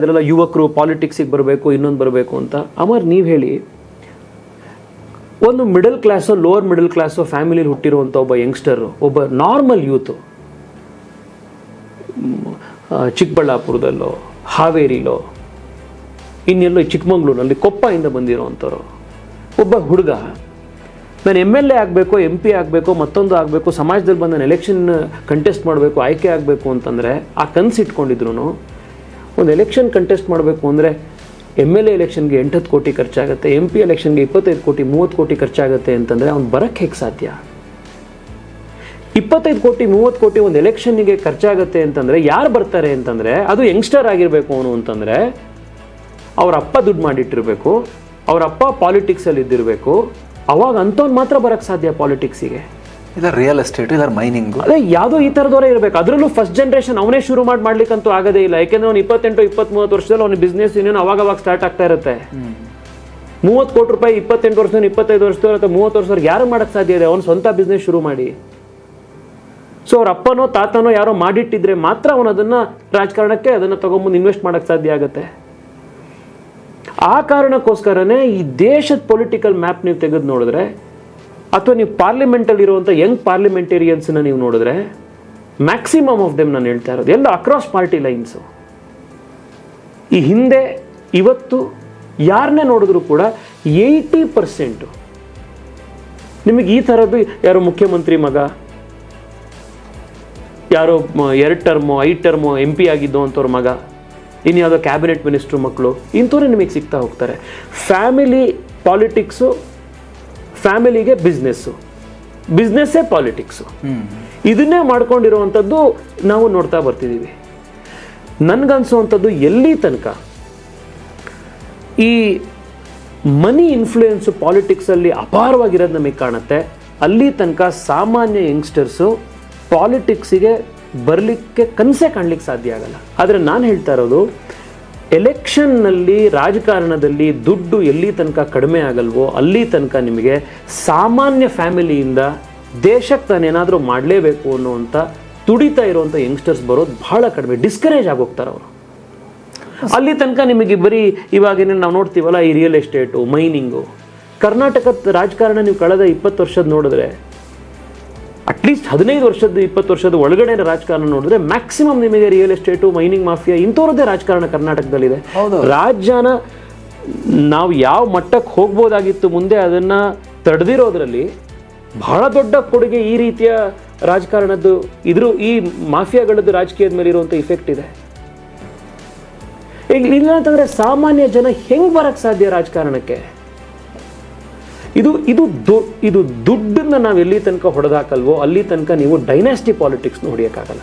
ಅದರೆಲ್ಲ ಯುವಕರು ಪಾಲಿಟಿಕ್ಸಿಗೆ ಬರಬೇಕು, ಇನ್ನೊಂದು ಬರಬೇಕು ಅಂತ. ಅಮರ್, ನೀವು ಹೇಳಿ, ಒಂದು middle class lower middle class ಫ್ಯಾಮಿಲಿಲಿ ಹುಟ್ಟಿರುವಂಥ ಒಬ್ಬ ಯಂಗ್ಸ್ಟರು ಒಬ್ಬ ನಾರ್ಮಲ್ ಯೂತು ಚಿಕ್ಕಬಳ್ಳಾಪುರದಲ್ಲೋ, ಹಾವೇರಿಲೋ, ಇನ್ನೆಲ್ಲೋ ಚಿಕ್ಕಮಂಗ್ಳೂರಲ್ಲಿ ಇಂದ ಬಂದಿರೋವಂಥವ್ರು ಒಬ್ಬ ಹುಡುಗ. ನಾನು ಎಂ ಎಲ್ ಎ ಆಗಬೇಕು ಎಂ ಪಿ ಆಗಬೇಕು, ಮತ್ತೊಂದು ಆಗಬೇಕು, ಸಮಾಜದಲ್ಲಿ ಬಂದು ನಾನು ಎಲೆಕ್ಷನ್ ಕಂಟೆಸ್ಟ್ ಮಾಡಬೇಕು, ಆಯ್ಕೆ ಆಗಬೇಕು ಅಂತಂದರೆ ಆ ಕನಸು ಇಟ್ಕೊಂಡಿದ್ರು ಒಂದು ಎಲೆಕ್ಷನ್ ಕಂಟೆಸ್ಟ್ ಮಾಡಬೇಕು ಅಂದರೆ ಎಂ ಎಲ್ ಎ ಎಲೆಕ್ಷನ್ಗೆ ಎಂಟತ್ತು ಕೋಟಿ ಖರ್ಚಾಗುತ್ತೆ ಎಂ ಪಿ ಎಲೆಕ್ಷನ್ಗೆ ಇಪ್ಪತ್ತೈದು ಕೋಟಿ, ಮೂವತ್ತು ಕೋಟಿ ಖರ್ಚಾಗುತ್ತೆ ಅಂತಂದರೆ ಅವ್ನು ಬರೋಕ್ಕೆ ಹೇಗೆ ಸಾಧ್ಯ? ಇಪ್ಪತ್ತೈದು ಕೋಟಿ, ಮೂವತ್ತು ಕೋಟಿ ಒಂದು ಎಲೆಕ್ಷನ್ನಿಗೆ ಖರ್ಚಾಗುತ್ತೆ ಅಂತಂದರೆ ಯಾರು ಬರ್ತಾರೆ ಅಂತಂದರೆ ಅದು ಯಂಗ್ಸ್ಟರ್ ಆಗಿರಬೇಕು ಅವನು ಅಂತಂದರೆ ಅವ್ರ ಅಪ್ಪ ದುಡ್ಡು ಮಾಡಿಟ್ಟಿರಬೇಕು ಅವರಪ್ಪ ಪಾಲಿಟಿಕ್ಸಲ್ಲಿ ಇದ್ದಿರಬೇಕು ಅವಾಗ ಅಂಥವ್ನು ಮಾತ್ರ ಬರೋಕ್ಕೆ ಸಾಧ್ಯ ಪಾಲಿಟಿಕ್ಸಿಗೆ ಇಲ್ಲ ರಿಯಲ್ ಎಸ್ಟೇಟ್ ಇಲ್ಲ ಮೈನಿಂಗ್ ಅದೇ ಯಾವುದೋ ಈ ಥರದವರೇ ಇರಬೇಕು. ಅದರಲ್ಲೂ ಫಸ್ಟ್ ಜನ್ರೇಷನ್ ಅವನೇ ಶುರು ಮಾಡಿ ಮಾಡ್ಲಿಕ್ಕಂತೂ ಆಗೋದೇ ಇಲ್ಲ. ಯಾಕೆಂದ್ರೆ ಅವ್ನು ಇಪ್ಪತ್ತೆಂಟು ಇಪ್ಪತ್ತ್ಮೂವತ್ತು ವರ್ಷದಲ್ಲಿ ಅವ್ನ ಬಿಸ್ನೆಸ್ ಇನ್ನೇನು ಅವಾಗ ಅವಾಗ ಸ್ಟಾರ್ಟ್ ಆಗ್ತಾ ಇರುತ್ತೆ. ಮೂವತ್ತು ಕೋಟಿ ರೂಪಾಯಿ ಇಪ್ಪತ್ತೆಂಟು ವರ್ಷದ ಇಪ್ಪತ್ತೈದು ವರ್ಷದವ್ರು ಅಥವಾ ಮೂವತ್ತು ವರ್ಷದವ್ರು ಯಾರು ಮಾಡೋಕ್ಕೆ ಸಾಧ್ಯ ಇದೆ? ಅವ್ನು ಸ್ವಂತ ಬಿಸ್ನೆಸ್ ಶುರು ಮಾಡಿ. ಸೊ ಅವ್ರ ಅಪ್ಪನೋ ತಾತನೋ ಯಾರೋ ಮಾಡಿಟ್ಟಿದ್ರೆ ಮಾತ್ರ ಅವನು ಅದನ್ನ ರಾಜಕಾರಣಕ್ಕೆ ಅದನ್ನ ತಗೊಂಬಂದು ಇನ್ವೆಸ್ಟ್ ಮಾಡೋಕ್ಕೆ ಸಾಧ್ಯ ಆಗುತ್ತೆ. ಆ ಕಾರಣಕ್ಕೋಸ್ಕರನೇ ಈ ದೇಶದ ಪೊಲಿಟಿಕಲ್ ಮ್ಯಾಪ್ ನೀವು ತೆಗೆದು ನೋಡಿದ್ರೆ ಅಥವಾ ನೀವು ಪಾರ್ಲಿಮೆಂಟಲ್ಲಿ ಇರುವಂಥ ಯಂಗ್ ಪಾರ್ಲಿಮೆಂಟೇರಿಯನ್ಸ್ನ ನೀವು ನೋಡಿದ್ರೆ ಮ್ಯಾಕ್ಸಿಮಮ್ ಆಫ್ ದೆಮ್ ನಾನು ಹೇಳ್ತಾ ಇರೋದು, ಎಲ್ಲ ಅಕ್ರಾಸ್ ಪಾರ್ಟಿ ಲೈನ್ಸು ಈ ಹಿಂದೆ, ಇವತ್ತು ಯಾರನ್ನೇ ನೋಡಿದ್ರು ಕೂಡ ಏಯ್ಟಿ ಪರ್ಸೆಂಟು ನಿಮಗೆ ಈ ಥರದ್ದು ಯಾರೋ ಮುಖ್ಯಮಂತ್ರಿ ಮಗ, ಯಾರೋ ಎರಡು ಟರ್ಮು ಐದು ಟರ್ಮು ಎಂ ಪಿ ಆಗಿದ್ದು ಅಂಥವ್ರ ಮಗ, ಇನ್ಯಾವುದೋ ಕ್ಯಾಬಿನೆಟ್ ಮಿನಿಸ್ಟ್ರು ಮಕ್ಕಳು ಇಂಥವ್ರೆ ನಿಮಗೆ ಸಿಗ್ತಾ ಹೋಗ್ತಾರೆ. ಫ್ಯಾಮಿಲಿ ಪಾಲಿಟಿಕ್ಸು ಫ್ಯಾಮಿಲಿಗೆ ಬಿಸ್ನೆಸ್ಸು. ಬಿಸ್ನೆಸ್ಸೇ ಪಾಲಿಟಿಕ್ಸು. ಇದನ್ನೇ ಮಾಡ್ಕೊಂಡಿರುವಂಥದ್ದು ನಾವು ನೋಡ್ತಾ ಬರ್ತಿದ್ದೀವಿ. ನನಗನ್ಸುವಂಥದ್ದು ಎಲ್ಲಿ ತನಕ ಈ ಮನಿ ಇನ್ಫ್ಲೂಯೆನ್ಸು ಪಾಲಿಟಿಕ್ಸಲ್ಲಿ ಅಪಾರವಾಗಿರೋದು ನಮಗೆ ಕಾಣುತ್ತೆ. ಅಲ್ಲಿ ತನಕ ಸಾಮಾನ್ಯ ಯಂಗ್ಸ್ಟರ್ಸು ಪಾಲಿಟಿಕ್ಸಿಗೆ ಬರಲಿಕ್ಕೆ ಕನಸೇ ಕಾಣಲಿಕ್ಕೆ ಸಾಧ್ಯ ಆಗಲ್ಲ. ಆದರೆ ನಾನು ಹೇಳ್ತಾ ಇರೋದು ಎಲೆಕ್ಷನ್ನಲ್ಲಿ ರಾಜಕಾರಣದಲ್ಲಿ ದುಡ್ಡು ಎಲ್ಲಿ ತನಕ ಕಡಿಮೆ ಆಗಲ್ವೋ ಅಲ್ಲಿ ತನಕ ನಿಮಗೆ ಸಾಮಾನ್ಯ ಫ್ಯಾಮಿಲಿಯಿಂದ ದೇಶಕ್ಕೆ ತಾನೇನಾದರೂ ಮಾಡಲೇಬೇಕು ಅನ್ನುವಂಥ ತುಡಿತಾ ಇರುವಂಥ ಯಂಗ್ಸ್ಟರ್ಸ್ ಬರೋದು ಬಹಳ ಕಡಿಮೆ ಡಿಸ್ಕರೇಜ್ ಆಗೋಗ್ತಾರೆ ಅವರು. ಅಲ್ಲಿ ತನಕ ನಿಮಗೆ ಬರೀ ಇವಾಗಿನ ನಾವು ನೋಡ್ತೀವಲ್ಲ ಈ ರಿಯಲ್ ಎಸ್ಟೇಟು ಮೈನಿಂಗು ಕರ್ನಾಟಕದ ರಾಜಕಾರಣ ನೀವು ಕಳೆದ ಇಪ್ಪತ್ತು ವರ್ಷದ ನೋಡಿದ್ರೆ ಅಟ್ಲೀಸ್ಟ್ ಹದಿನೈದು ವರ್ಷದ ಇಪ್ಪತ್ತು ವರ್ಷದ ಒಳಗಡೆ ರಾಜಕಾರಣ ನೋಡಿದ್ರೆ ಮ್ಯಾಕ್ಸಿಮಮ್ ನಿಮಗೆ ರಿಯಲ್ ಎಸ್ಟೇಟು ಮೈನಿಂಗ್ ಮಾಫಿಯಾ ಇಂಥವ್ರದ್ದೇ ರಾಜಕಾರಣ ಕರ್ನಾಟಕದಲ್ಲಿದೆ. ಹೌದು. ರಾಜ್ಯನ ನಾವು ಯಾವ ಮಟ್ಟಕ್ಕೆ ಹೋಗ್ಬೋದಾಗಿತ್ತು ಮುಂದೆ ಅದನ್ನು ತಡೆದಿರೋದ್ರಲ್ಲಿ ಬಹಳ ದೊಡ್ಡ ಕೊಡುಗೆ ಈ ರೀತಿಯ ರಾಜಕಾರಣದ್ದು ಇದ್ರ ಈ ಮಾಫಿಯಾಗಳದ್ದು ರಾಜಕೀಯದ ಮೇಲೆ ಇರುವಂಥ ಇಫೆಕ್ಟ್ ಇದೆ. ಈಗ ಇಲ್ಲ ಅಂತಂದರೆ ಸಾಮಾನ್ಯ ಜನ ಹೆಂಗೆ ಬರೋಕ್ಕೆ ಸಾಧ್ಯ ರಾಜಕಾರಣಕ್ಕೆ? ಇದು ಇದು ಇದು ದುಡ್ಡನ್ನು ನಾವು ಎಲ್ಲಿ ತನಕ ಹೊಡೆದಾಕಲ್ವೋ ಅಲ್ಲಿ ತನಕ ನೀವು ಡೈನಾಸ್ಟಿ ಪಾಲಿಟಿಕ್ಸ್ನ ಹೊಡಿಯೋಕ್ಕಾಗಲ್ಲ.